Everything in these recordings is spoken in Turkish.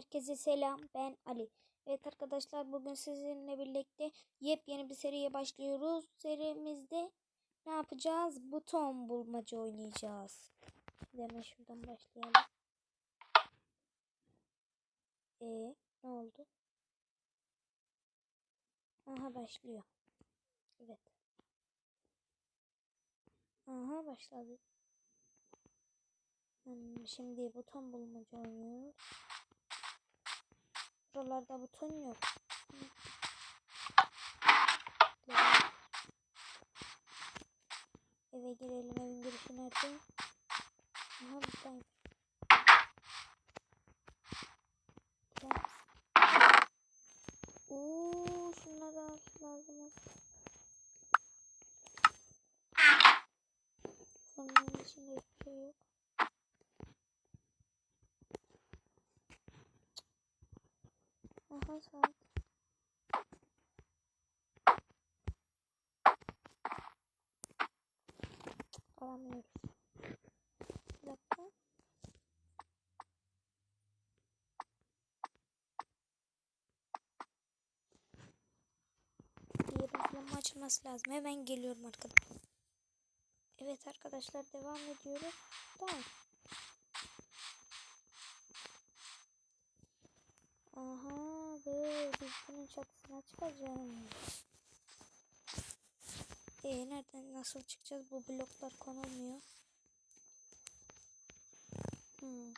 Herkese selam. Ben Ali. Evet arkadaşlar bugün sizinle birlikte yepyeni bir seriye başlıyoruz. Serimizde ne yapacağız? Buton bulmaca oynayacağız. Hemen şuradan başlayalım. Ee, ne oldu? Aha başlıyor. Evet. Aha başladı. Hmm, şimdi buton bulmaca oynuyoruz. Buralarda buton yok. Eve girelim. Evin girişi nerede? Aha buradayım. Gider misin? Oo, şunları al lazım. Sonunun içinde hiçbir şey yok. Aha saat. Alamıyoruz. Bir dakika. Yerin açılması lazım. Hemen geliyorum arkadaşlar. Evet arkadaşlar devam ediyoruz. Tamam. Aha dur biz çatısına çıkacağız. Ee nereden nasıl çıkacağız? Bu bloklar konulmuyor. Hmm.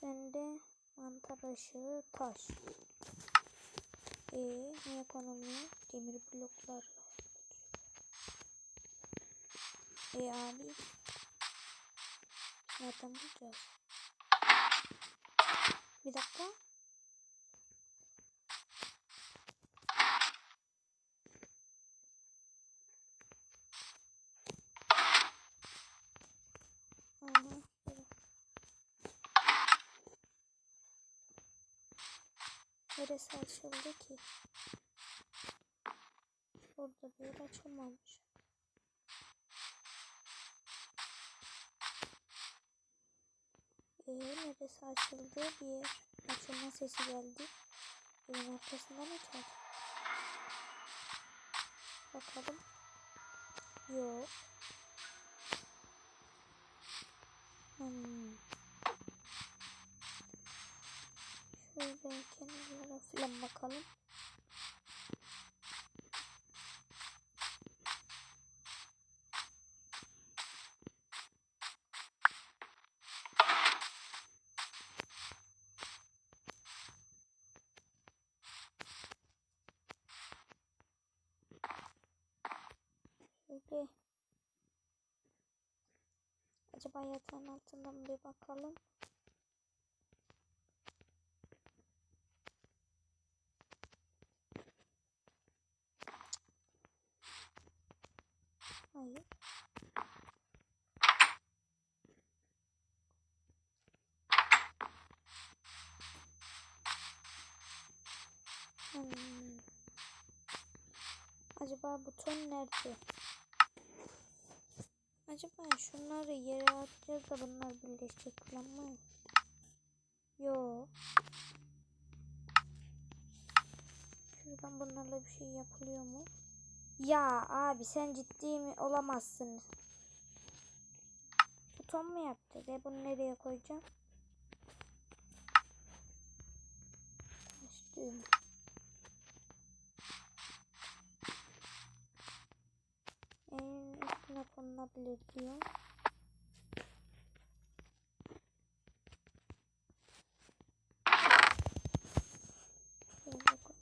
Sende mantar ışığı taş. Ee niye konulmuyor? Demir bloklar. E abi. Nereden bulacağız? Bir dakika. Aha, böyle. Açıldı ki? Burada bir yer açılmamış. Ee, neresi açıldı? Bir yer açılma sesi geldi. Evin arkasından açıldı. Bakalım. Yok. Hmm. Şöyle kenarlara falan bakalım. Şöyle. Acaba yatağın altında mı bir bakalım. Hayır. Hmm. Acaba buton nerede? Acaba şunları yere atacağız da bunlar birleşecek falan mı? Yo. Şuradan bunlarla bir şey yapılıyor mu? Ya abi sen ciddi mi olamazsın. Buton mu yapacağız? E bunu nereye koyacağım? Düğüm. En üstüne konulabilir diyor. Şöyle koy.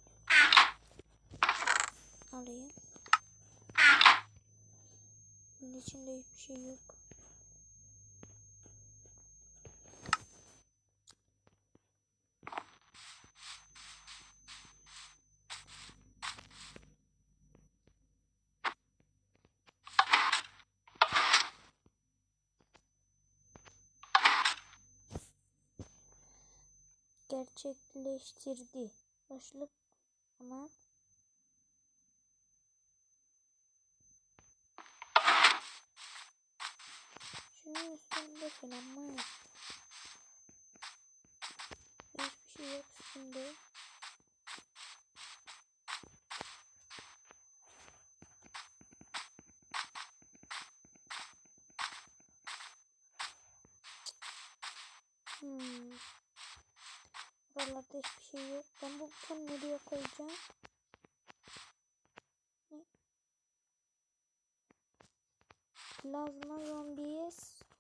Alayım. Bunun içinde hiçbir şey yok. gerçekleştirdi. Başlık ama üstünde falan mı? şimdi. Hmm. Buralarda hiçbir şey yok. Ben bu butonu nereye koyacağım? Plazma zombiye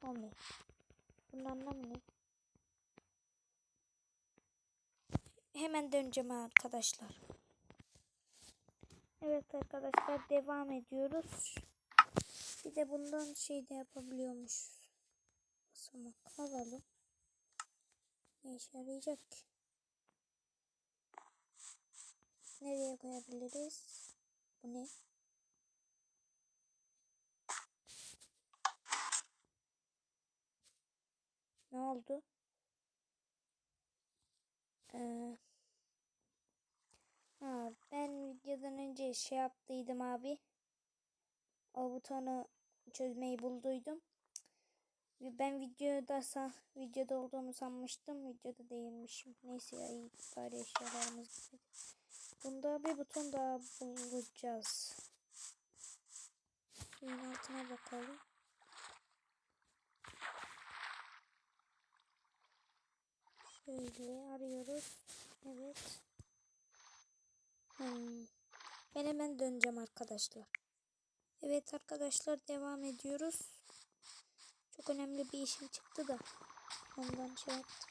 zombie. Bunun anlamı ne? Hemen döneceğim arkadaşlar. Evet arkadaşlar devam ediyoruz. Bir de bundan şey de yapabiliyormuş. Basamak alalım. Ne işe yarayacak ki? Nereye koyabiliriz? Bu ne? Ne oldu? Ee, ha, ben videodan önce şey yaptıydım abi. O butonu çözmeyi bulduydum. Ben videoda san, videoda olduğumu sanmıştım. Videoda değilmişim. Neyse ya iyi bari eşyalarımız gitmedi. Bunda bir buton daha bulacağız. Suyun altına bakalım. Şöyle arıyoruz. Evet. Hmm. Ben hemen döneceğim arkadaşlar. Evet arkadaşlar devam ediyoruz. Çok önemli bir işim çıktı da. Ondan şey yaptım.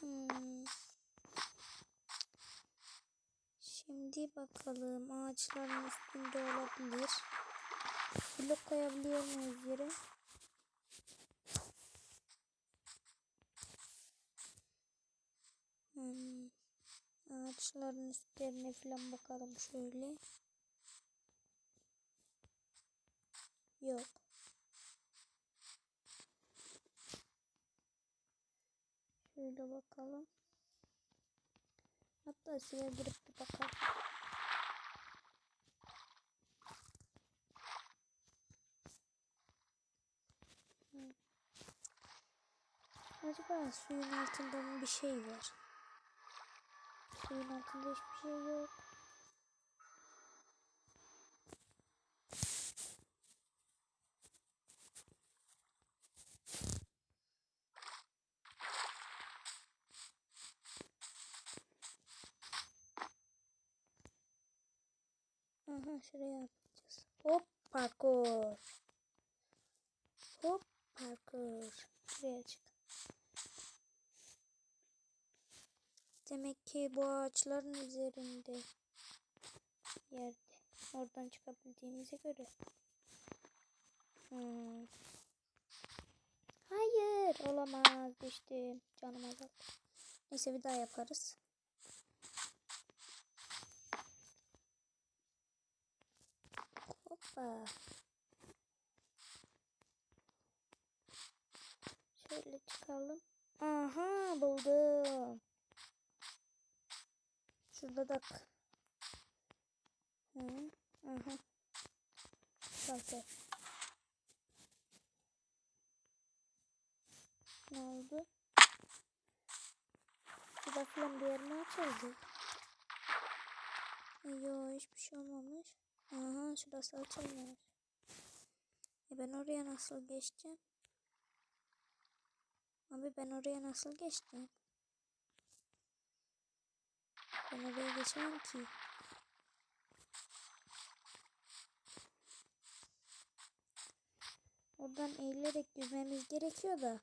Hmm. Şimdi bakalım ağaçların üstünde olabilir. Blok koyabiliyor muyuz yere? Hmm. Ağaçların üstlerine falan bakalım şöyle. Yok. Şöyle bakalım. Hatta suya girip bir bakalım. Acaba suyun altında mı bir şey var? Suyun altında hiçbir şey yok. Aha şuraya yapacağız. Hop parkur. Hop parkur. Şuraya çık. Demek ki bu ağaçların üzerinde yerde. Oradan çıkabildiğimize göre. Hmm. Hayır olamaz düştüm. Canım azaldı. Neyse bir daha yaparız. Hoppa. Şöyle çıkalım. Aha buldum. Şurada da Hı, aha. Kalk Ne oldu? Şurada falan bir yer mi açıldı? Yok hiçbir şey olmamış. Aha şurası açılmamış. E ben oraya nasıl geçeceğim? Abi ben oraya nasıl geçtim? Ben oraya geçemem ki. Oradan eğilerek yüzmemiz gerekiyor da.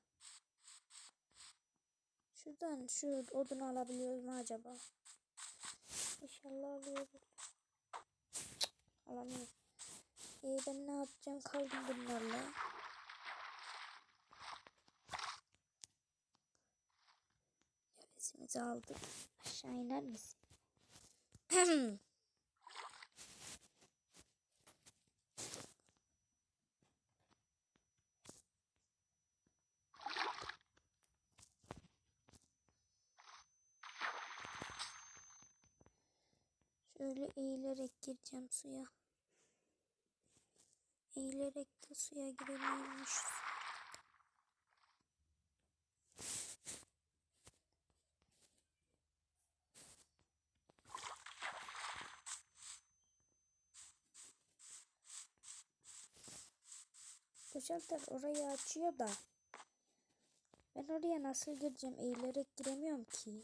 Şuradan şu odunu alabiliyoruz mu acaba? İnşallah alıyoruz. Alamıyorum. Ee, ben ne yapacağım? Kaldım bunlarla. Nefesimizi aldık. Aşağı iner misin? Şöyle eğilerek gireceğim suya. Eğilerek de suya girebiliyormuş. Şalter orayı açıyor da. Ben oraya nasıl gireceğim? Eğilerek giremiyorum ki.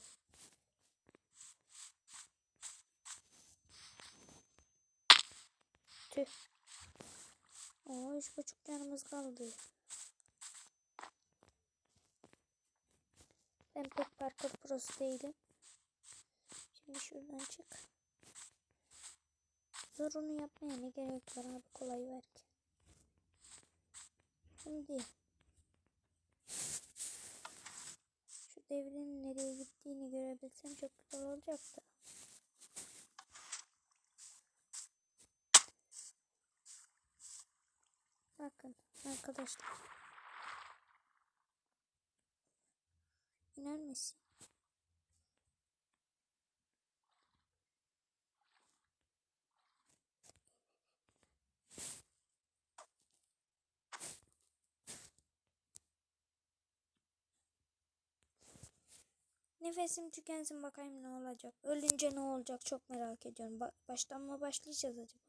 Tüh. Oo, üç buçuk canımız kaldı. Ben pek parkur prosu değilim. Şimdi şuradan çık. Zorunu yapmaya ne gerek var abi kolay ver. Şimdi şu devrenin nereye gittiğini görebilsem çok güzel olacaktı. Bakın arkadaşlar. İner misin? Nefesim tükensin bakayım ne olacak. Ölünce ne olacak çok merak ediyorum. Ba- baştan mı başlayacağız acaba?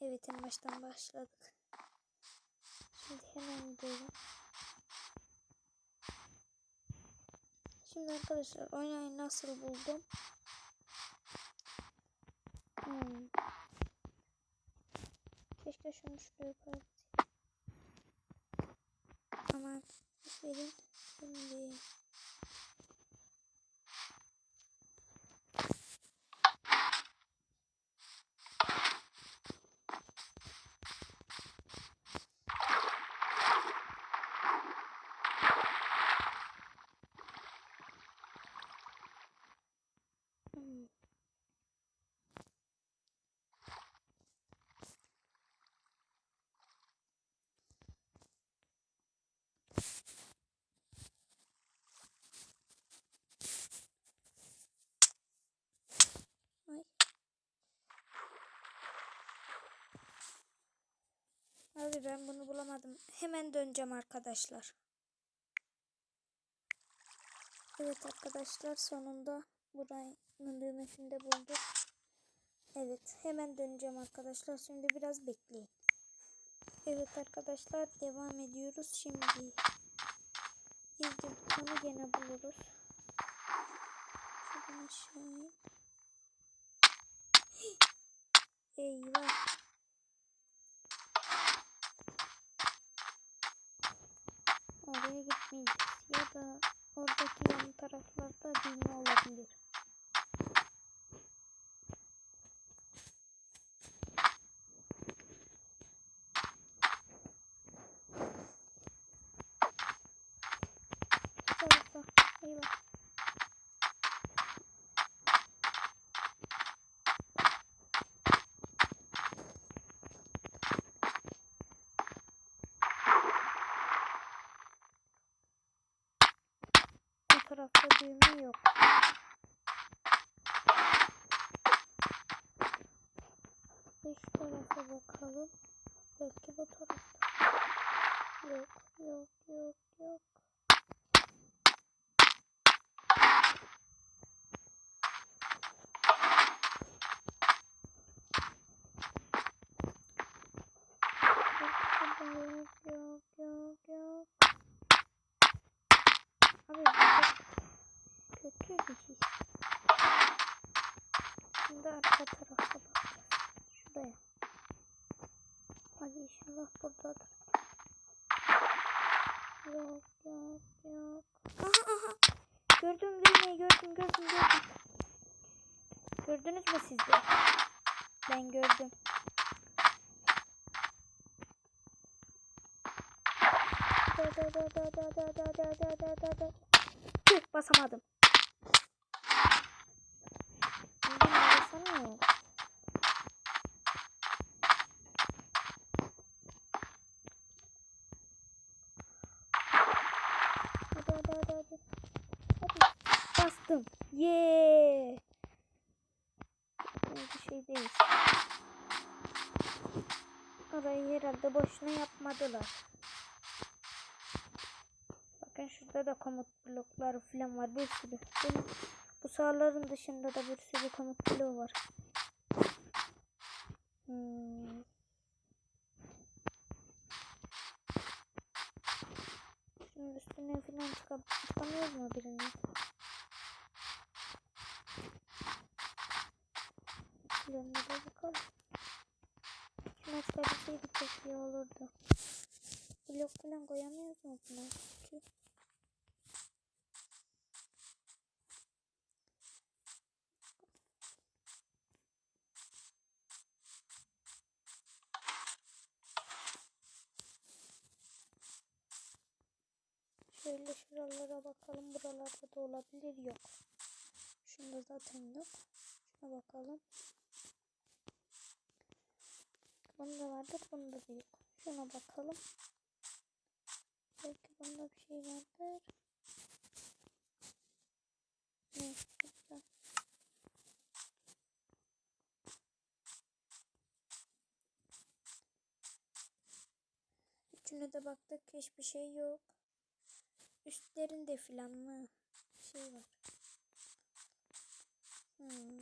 Evet en baştan başladık. Şimdi hemen gidelim. Şimdi arkadaşlar oynayı nasıl buldum? Hmm. Keşke şunu şuraya koyayım. Aman verin şimdi. Hmm. Ay. Abi bulamadım. Hemen döneceğim arkadaşlar. Evet arkadaşlar sonunda buranın düğmesini de bulduk. Evet hemen döneceğim arkadaşlar. Şimdi biraz bekleyin. Evet arkadaşlar devam ediyoruz. Şimdi izci butonu gene buluruz. Şuradan aşağı. Eyvah. Gitmeyeceğiz. Ya da oradaki yan taraflarda düğme olabilir. Şu tarafa. Eyvah. Bu tarafta düğme yok. Üç tarafa bakalım. Belki bu tarafta. Yok, yok, yok, yok. Yok, yok, yok, yok, yok. Abi bu çok kötü bir his. Şimdi arka tarafa bakacağız. Şuraya. Hadi inşallah buradadır. Yok yok yok. Aha aha. Gördüm düğmeyi gördüm gördüm gördüm. Gördünüz mü siz de? Ben gördüm. Da da da da da da da da da da da basamadım. Bastım. Yeee. Bir şey değil. Orayı herhalde boşuna yapmadılar. Bakın şurada da komut blokları falan var bir sürü. Benim bu sahaların dışında da bir sürü komut bloğu var. Hmm. Şunun üstüne falan çıkab çıkamıyoruz mu birini? Şuradan da bakalım. Şuna çıkabilseydik çok iyi olurdu. Blok falan koyamıyoruz mu buna? Şöyle şuralara bakalım. Buralarda da olabilir. Yok. Şunda zaten yok. Şuna bakalım. Bunda vardır. Bunda da yok. Şuna bakalım. Bunda bir şey vardır. Ne? Burada. Üçüne de baktık. Hiçbir şey yok. Üstlerinde filan mı? Şey var. Hmm.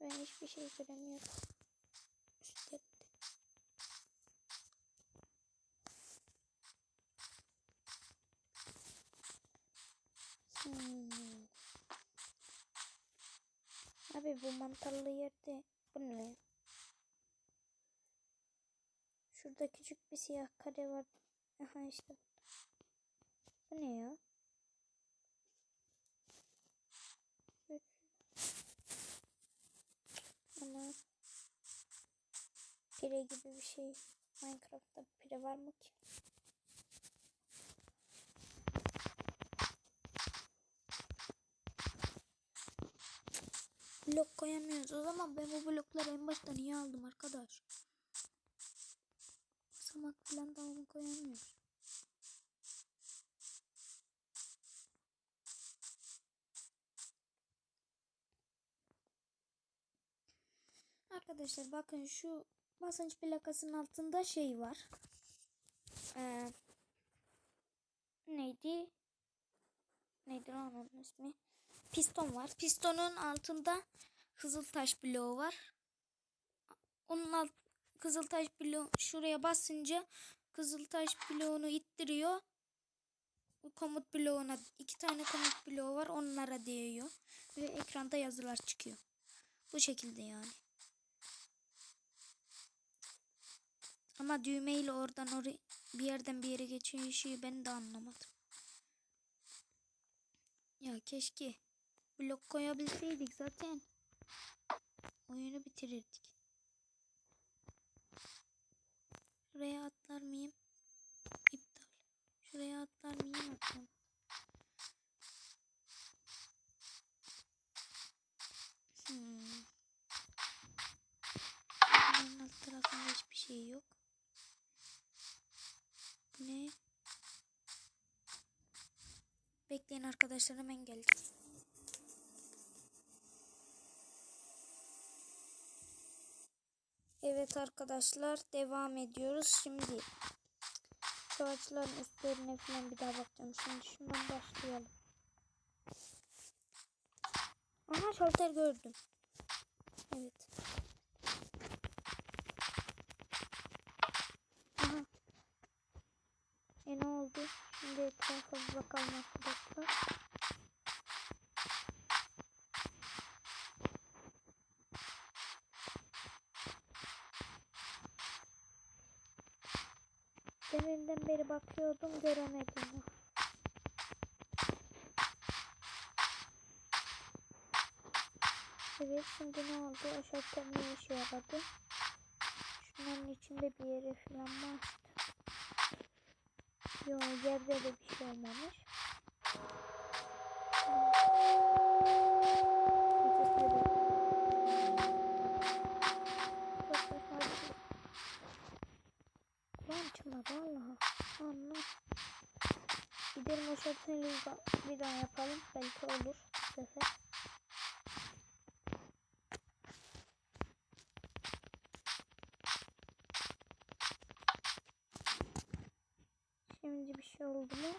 Ben hiçbir şey göremiyorum. Üstlerinde. Hmm. Abi bu mantarlı yerde bu ne? Şurada küçük bir siyah kare var. Aha işte. Bu ne ya? Evet. Ana. Pire gibi bir şey. Minecraft'ta pire var mı ki? Blok koyamıyoruz. O zaman ben bu blokları en başta niye aldım arkadaş? Basamak falan onu koyamıyoruz. Arkadaşlar bakın şu basınç plakasının altında şey var. Ee, neydi? Lan onun ismi? Piston var. Pistonun altında Kızıltaş bloğu var. Onun alt Kızıltaş bloğu şuraya basınca Kızıltaş bloğunu ittiriyor. Komut bloğuna iki tane komut bloğu var. Onlara değiyor. Ve ekranda yazılar çıkıyor. Bu şekilde yani. Ama düğmeyle oradan oraya bir yerden bir yere geçiyor işi ben de anlamadım. Ya keşke blok koyabilseydik zaten oyunu bitirirdik. Şuraya atlar mıyım? İptal. Şuraya atlar mıyım? Atlam. Hmm. Bunun alt tarafında hiçbir şey yok. Bu ne? Bekleyin arkadaşlar hemen geldim. Evet arkadaşlar devam ediyoruz. Şimdi şu ağaçların üstlerine falan bir daha bakacağım. Şimdi şundan başlayalım. Aha şalter gördüm. Evet. Aha. E ne oldu? Şimdi etrafa bakalım arkadaşlar. Deminden beri bakıyordum göremedim. Evet şimdi ne oldu? O şalter ne işe yaradı? Şunların içinde bir yere falan mı? Yok yerde de bir şey olmamış. Lan çıkmadı Allah'a. Allah. Gidelim o şartını bir daha yapalım. Belki olur bu sefer. Şimdi bir şey oldu mu?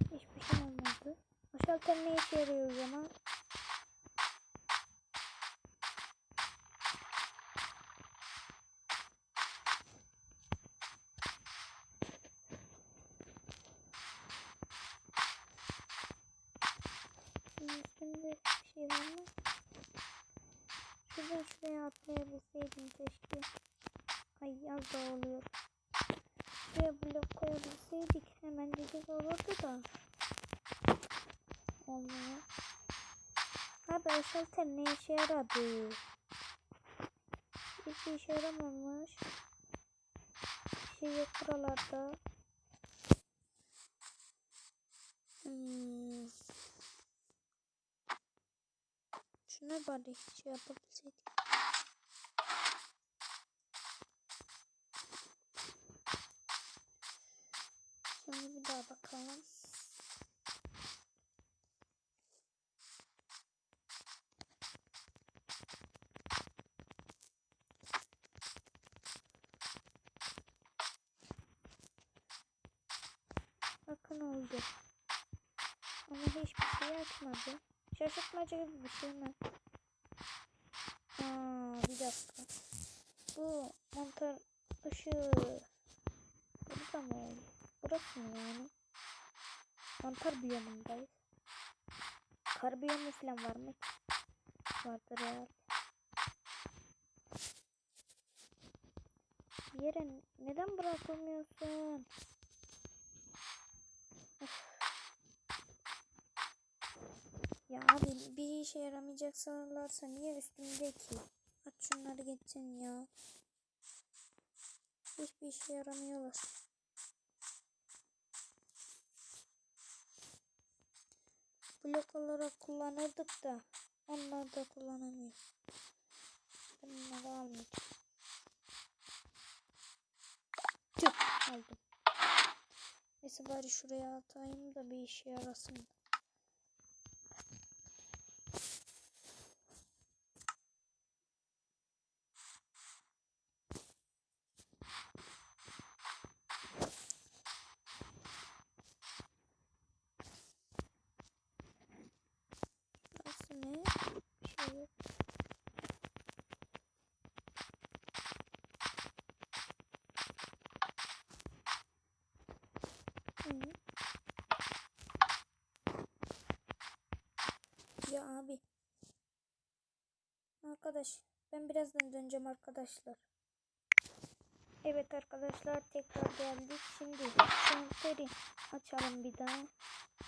Hiçbir şey olmadı. O şalter ne işe yarıyor o zaman? Bunun üstünde bir şey var mı? Şuradan şuraya atlayabilseydim keşke. Ay az da oluyor. Şuraya blok koyabilseydik hemen dedik olurdu da. Olmuyor. Abi o şalter ne işe yaradı? Hiçbir işe yaramamış. Bir şey yok buralarda. Hmm. Şuna bari şey yapabilseydik. Şimdi bir daha bakalım. Bakın oldu. Ama hiçbir şey açmadı. Şaşırtmaca gibi bir şey mi? Aa, bir dakika. Bu montar ışığı burada mı oluyor? Burası mı yani? Mantar biyomundayız. Kar biyomu falan var mı? Vardır herhalde. Yere neden bırakılmıyorsun? Ya abi bir işe yaramayacak sanırlarsa niye üstümde ki? Aç şunları geçsin ya. Hiçbir işe yaramıyorlar. Blok olarak kullanırdık da onlar da kullanamıyor. Bunları almayacağım. Tüh aldım. Neyse bari şuraya atayım da bir işe yarasın. Burası ne? Bir şey yok. Hı. Ya abi. Arkadaş ben birazdan döneceğim arkadaşlar. Evet arkadaşlar tekrar geldik. Şimdi şanteri açalım bir daha.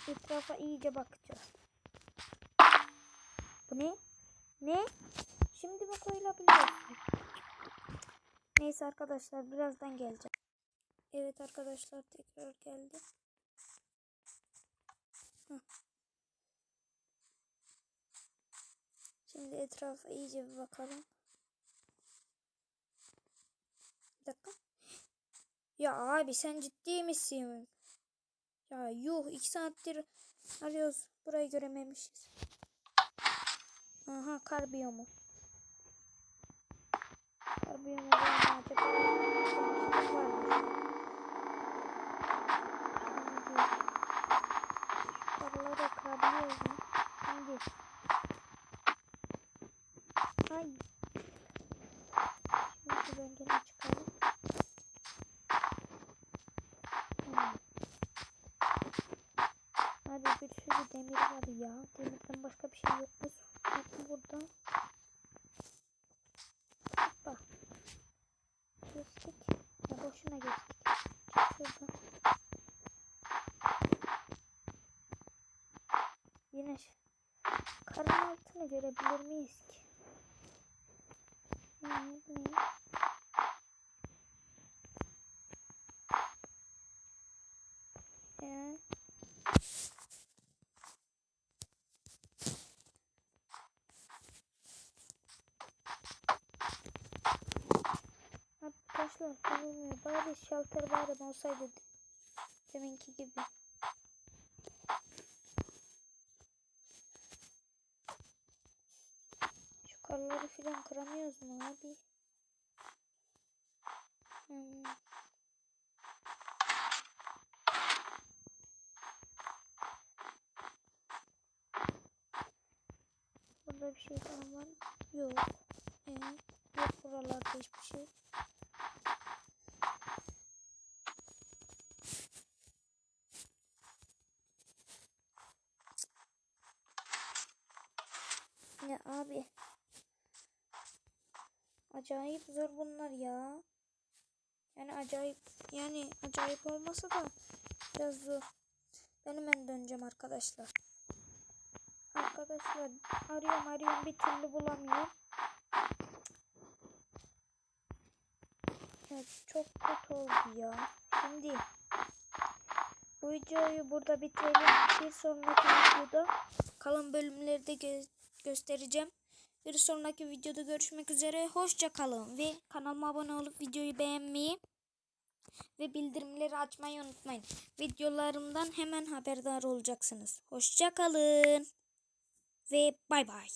Etrafa iyice bakacağız. Bu ne? Ne? Şimdi mi koyulabiliyorsun? Neyse arkadaşlar birazdan geleceğim. Evet arkadaşlar tekrar geldi. Heh. Şimdi etrafa iyice bir bakalım. Bir dakika. Ya abi sen ciddi misin? Ya yuh iki saattir arıyoruz. Burayı görememişiz. Aha kar biyomu. Kar biyomu var mı acaba? Varmış. Şimdi karları kırabiliyoruz mu? Şimdi. Ay. Şimdi şuradan gene çıkalım. Tamam. Hadi bir sürü demir var ya. Demirden başka bir şey yok mu? Bakın burada. Hoppa. Geçtik. Ya boşuna geçtik. Şurada. Yine karın altını görebilir miyiz ki? Ne, bu ne? Ee, Arkadaşlar bulunmuyor. Bari şalter bari olsaydı deminki gibi. Şu karları filan kıramıyoruz mu abi? Hmm. Burada bir şey falan var mı? Yok. Ee, yok buralarda hiçbir şey. Ya abi. Acayip zor bunlar ya. Yani acayip yani acayip olmasa da biraz zor. Ben hemen döneceğim arkadaşlar. Arkadaşlar arıyorum arıyorum bir türlü bulamıyorum. Evet çok kötü oldu ya. Şimdi bu videoyu burada bitirelim. Bir sonraki videoda kalan bölümleri de gö- göstereceğim. Bir sonraki videoda görüşmek üzere. Hoşça kalın ve kanalıma abone olup videoyu beğenmeyi ve bildirimleri açmayı unutmayın. Videolarımdan hemen haberdar olacaksınız. Hoşça kalın ve bay bay.